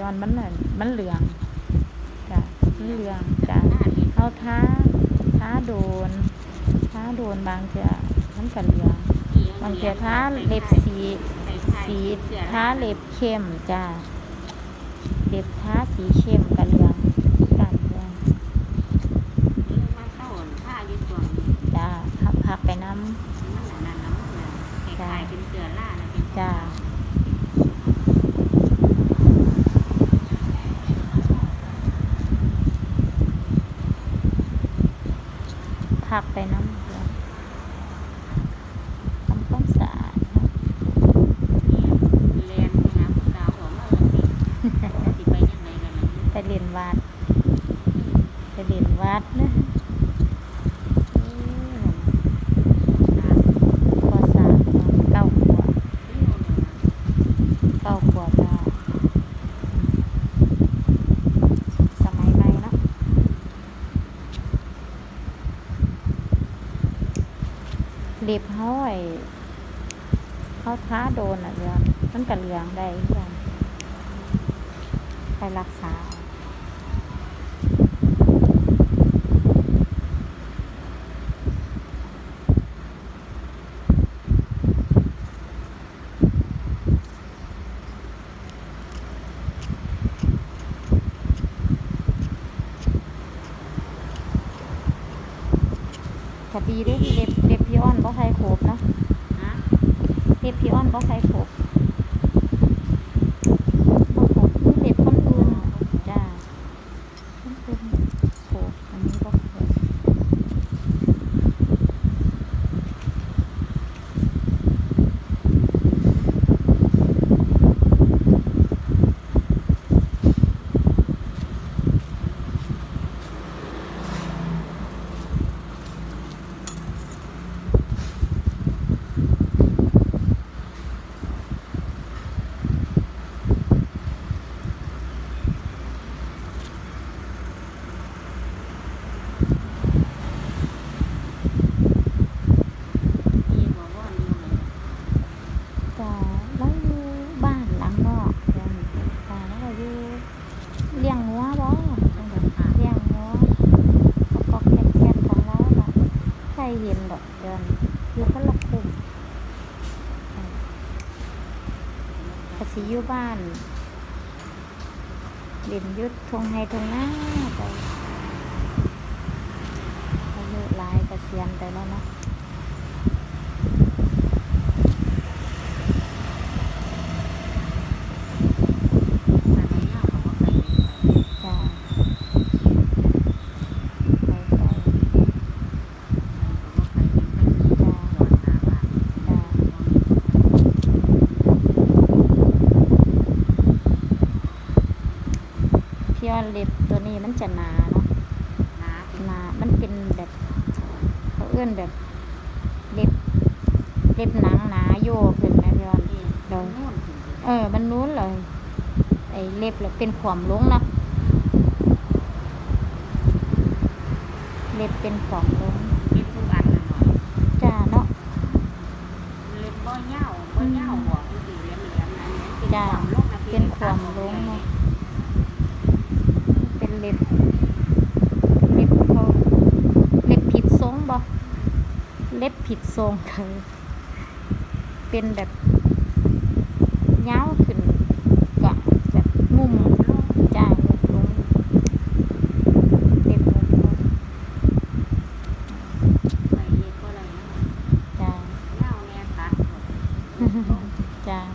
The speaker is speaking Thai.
ย้อนมันน่ะมันเหลืองจ้ะมันเหลืองจ้ะหน้าเล็บเอาท้าท้าโดนท้าโดนบางเทื่อมันก็เหลืองบางเทื่อท้าเล็บสีสีท้าเล็บเข้มจ้ะเล็บท้าสีเข้มก็เหลืองกันเหลืองมาเข้าผ้าอยู่ตัวนี้จ้ะพักพักไปน้มันอันนั้นน้ำมันคล้า ยๆเป็นเสือล่านะเป็นำจ้ะพักไปน้ำเหลืองทำความสะอาดเนาะเรียนนะกาวหัวมาเลยสิไปยังไงกันล่ะไปเรียนวัดไปเรียนวัดนะพอสามเก้าขวบเก้าขวบแล้วสมัยใหม่เนาะ เล็บห้อยเขาท้าโดนอะเรืองมันกับเรืองได้เรืองไปรักษาก็ดีเด้เล็บเล็บ พี่อ้อนบ่ใครครบเนาะฮะเล็บพี่อ้อนบ่ใครครบบ่ครบคือเล็บคนอื่นจ้าคนอื่นครบอันนี้บ่ครบพี่บอกว่านี่เลย จ้าแล้วอยู่บ้านหลังนอกจ้าจ้าแล้วก็อยู่ เลี้ยงงัวบ่จังได๋เลี้ยงงัวก็แก๊กๆของเราเนาะใครเห็นดอกเดินอยู่คนละกลุ่มก็สิอยู่บ้านเด่นยุดทงไฮทงหน้าไปอายุหลายเกษียณไปแล้วเนาะ ถ้าเราเงาเขาก็ใส่ไป จ้าไปไป เขาก็ใส่ไปเป็นหัวหน้าบ้าน จ้า พี่อ้อนเล็บตัวนี้มันจะหนาเนาะน้าเป็นหนา มันเป็นแบบเขาเอื้อนแบบเล็บเล็บหนังหนาโยกขึ้นนะพี่อ้อนที่โดนนู่นถึงจะเออ มันนู้นเลยไอ้เล็บเลยเป็นขวามลงนะเล็บเป็นขวามลง เล็บผิดทรงเลยเป็นแบบเย้าขึ้นกะแบบมุมจ้างลงเต็มลงจ้างจ้าง